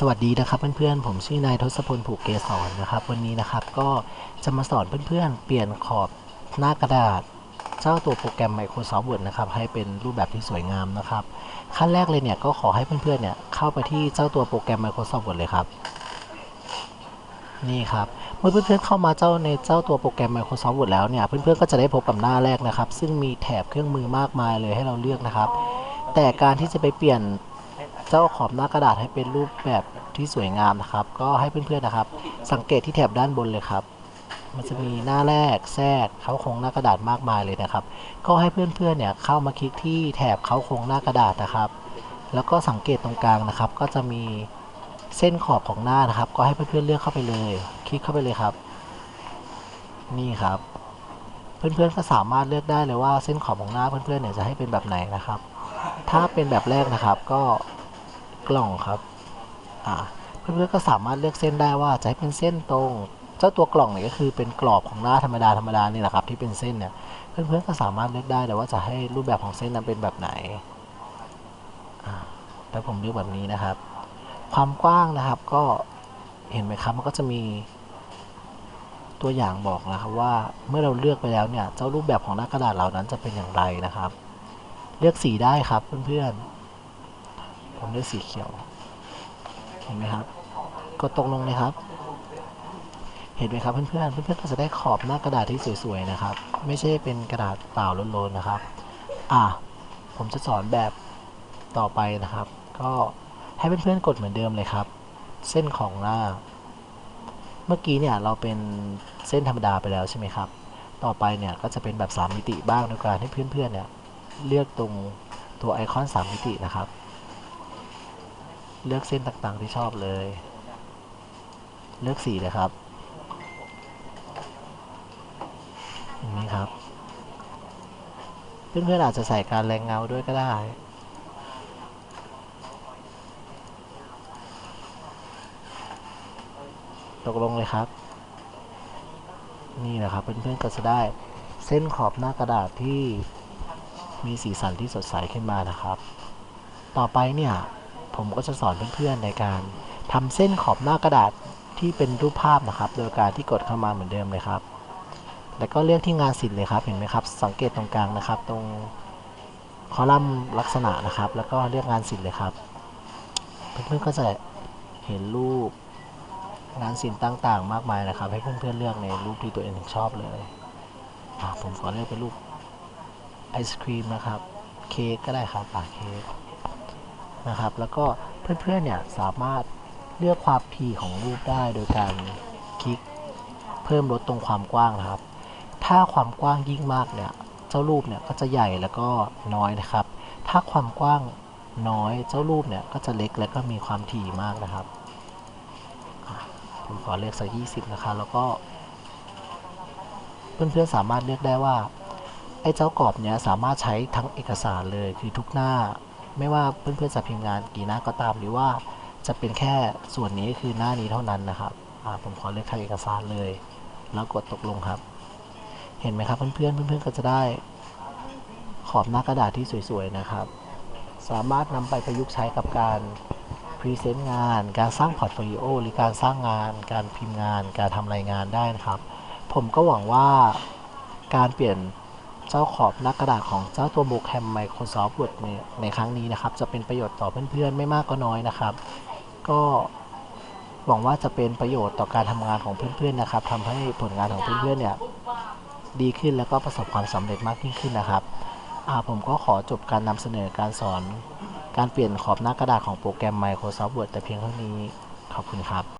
สวัสดีนะครับเพื่อนๆ ผมชื่อนายทศพลผูกเกสรนะครับ วันนี้นะครับก็จะมาสอนเพื่อนๆ เปลี่ยนขอบหน้ากระดาษ เจ้าตัวโปรแกรม Microsoft Word นะครับให้เป็นรูปแบบที่สวยงามนะครับ ขั้นแรกเลยเนี่ยก็ขอให้เพื่อนๆเนี่ยเข้าไปที่เจ้าตัวโปรแกรม Microsoft Word เลยครับ นี่ครับเมื่อเพื่อนๆเข้ามาเจ้าในเจ้าตัวโปรแกรม Microsoft Word แล้วเนี่ยเพื่อนๆก็จะได้พบกับหน้าแรกนะครับ ซึ่งมีแถบเครื่องมือมากมายเลยให้เราเลือกนะครับแต่การที่จะไปเปลี่ยน เจ้าขอบหน้ากระดาษให้เป็นรูปแบบที่สวยงามนะครับ ก็ให้เพื่อนๆนะครับ สังเกตที่แถบด้านบนเลยครับ มันจะมีหน้าแรกแทรกเขาโครงหน้ากระดาษมากมายเลยนะครับ ก็ให้เพื่อนๆเนี่ยเข้ามาคลิกที่แถบเขาโครงหน้ากระดาษนะครับ แล้วก็สังเกตตรงกลางนะครับ ก็จะมีเส้นขอบของหน้านะครับ ก็ให้เพื่อนๆเลือกเข้าไปเลย คลิกเข้าไปเลยครับ นี่ครับ เพื่อนๆก็สามารถเลือกได้เลยว่าเส้นขอบของหน้าเพื่อนๆเนี่ยจะให้เป็นแบบไหนนะครับ ถ้าเป็นแบบแรกนะครับ ก็ กล่องครับอ่าเพื่อนๆก็สามารถเลือกเส้นได้ว่าจะให้เป็นเส้นตรง เจ้าตัวกล่องเนี่ยก็คือเป็นกรอบของหน้าธรรมดาธรรมดานี่แหละครับที่เป็นเส้นเนี่ยเพื่อนๆก็สามารถเลือกได้แต่ว่าจะให้รูปแบบของเส้นนั้นเป็นแบบไหนอ่าแล้วผมเลือกแบบนี้นะครับ ความกว้างนะครับก็เห็นไหมครับมันก็จะมีตัวอย่างบอกนะครับว่าเมื่อเราเลือกไปแล้วเนี่ยเจ้ารูปแบบของหน้ากระดาษเหล่านั้นจะเป็นอย่างไรนะครับ เลือกสีได้ครับเพื่อนๆ ผมเลือกสีเขียว เห็นไหมครับกดตรงลงเลยครับ เห็นไหมครับเพื่อนๆเพื่อนก็จะได้ขอบหน้ากระดาษที่สวยๆนะครับ ไม่ใช่เป็นกระดาษเปล่าโลนๆนะครับ อะผมจะสอนแบบต่อไปนะครับ ก็ให้เพื่อนๆกดเหมือนเดิมเลยครับ เส้นของหน้า เมื่อกี้เนี่ยเราเป็นเส้นธรรมดาไปแล้วใช่ไหมครับ ต่อไปเนี่ยก็จะเป็นแบบ 3 มิติบ้างโดยการให้เพื่อนๆเนี่ยเลือกตรงตัวไอคอน 3 มิตินะครับ เลือกเส้นต่างๆที่ชอบเลย เลือกสีเลยครับอย่างนี้ครับ เพื่อนๆอาจจะใส่การแรงเงาด้วยก็ได้ตกลงเลยครับ นี่แหละครับเพื่อนๆก็จะได้เส้นขอบหน้ากระดาษที่มีสีสันที่สดใสขึ้นมานะครับ ต่อไปเนี่ย ผมก็จะสอนเพื่อนๆในการทำเส้นขอบหน้ากระดาษที่เป็นรูปภาพนะครับ โดยการที่กดเข้ามาเหมือนเดิมเลยครับ แล้วก็เลือกที่งานศิลป์เลยครับ เห็นไหมครับ สังเกตตรงกลางนะครับ ตรงคอลัมน์ลักษณะนะครับ แล้วก็เลือกงานศิลป์เลยครับ เพื่อนๆก็จะเห็นรูปงานศิลป์ต่างๆ มากมายนะครับ ให้เพื่อนๆเลือกในรูปที่ตัวเองชอบเลยผมขอเลือกเป็นรูปไอศครีมนะครับ เค้กก็ได้ครับปากเค้ก นะครับ แล้วก็เพื่อนๆเนี่ยสามารถเลือกความถี่ของรูปได้โดยการคลิกเพิ่มลดตรงความกว้างนะครับ ถ้าความกว้างยิ่งมากเนี่ยเจ้ารูปเนี่ยก็จะใหญ่แล้วก็น้อยนะครับ ถ้าความกว้างน้อยเจ้ารูปเนี่ยก็จะเล็กแล้วก็มีความถี่มากนะครับผมขอเลือกสัก20 นะคะ แล้วก็เพื่อนๆสามารถเลือกได้ว่าไอ้เจ้ากรอบเนี้ยสามารถใช้ทั้งเอกสารเลยคือทุกหน้า ไม่ว่าเพื่อนๆจะพิมพ์งานกี่หน้าก็ตามหรือว่าจะเป็นแค่ส่วนนี้คือหน้านี้เท่านั้นนะครับผมขอเลือกทางเอกสารเลย แล้วกดตกลงครับ เห็นไหมครับเพื่อนๆเพื่อนๆก็จะได้ขอบหน้ากระดาษที่สวยๆนะครับ สามารถนำไปประยุกต์ใช้กับการพรีเซนต์งาน การสร้างพอร์ตโฟลิโอหรือการสร้างงาน การพิมพ์งาน การทำรายงานได้นะครับ ผมก็หวังว่าการเปลี่ยน เจ้าขอบหน้ากระดาษของเจ้าตัวโปรแกรม Microsoft Word ในในครั้งนี้นะครับ จะเป็นประโยชน์ต่อเพื่อนๆ ไม่มากก็น้อยนะครับ ก็หวังว่าจะเป็นประโยชน์ต่อการทำงานของเพื่อนๆนะครับทำให้ผลงานของเพื่อนๆเนี่ยดีขึ้นแล้วก็ประสบความสำเร็จมากยิ่งขึ้นนะครับผมก็ขอจบการนำเสนอการสอนการเปลี่ยนขอบหน้ากระดาษของโปรแกรม Microsoft Word แต่เพียงเท่านี้ขอบคุณครับ